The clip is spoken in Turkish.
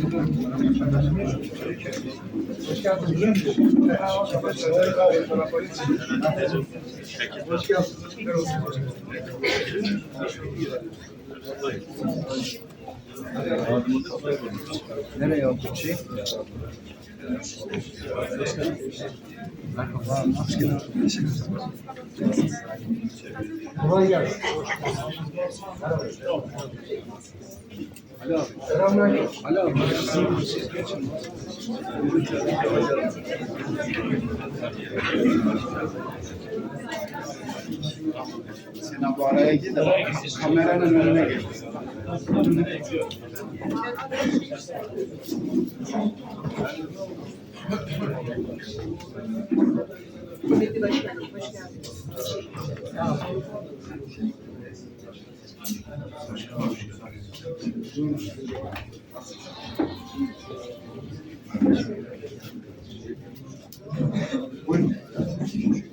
Hoş geldiniz. Hoş geldiniz. Nereye hoş geldiniz. Kolay gelsin. Alo. Selamünaleyküm. Alo. Sen bu araya git de kameranın önüne geç. Kıymetli başkanım.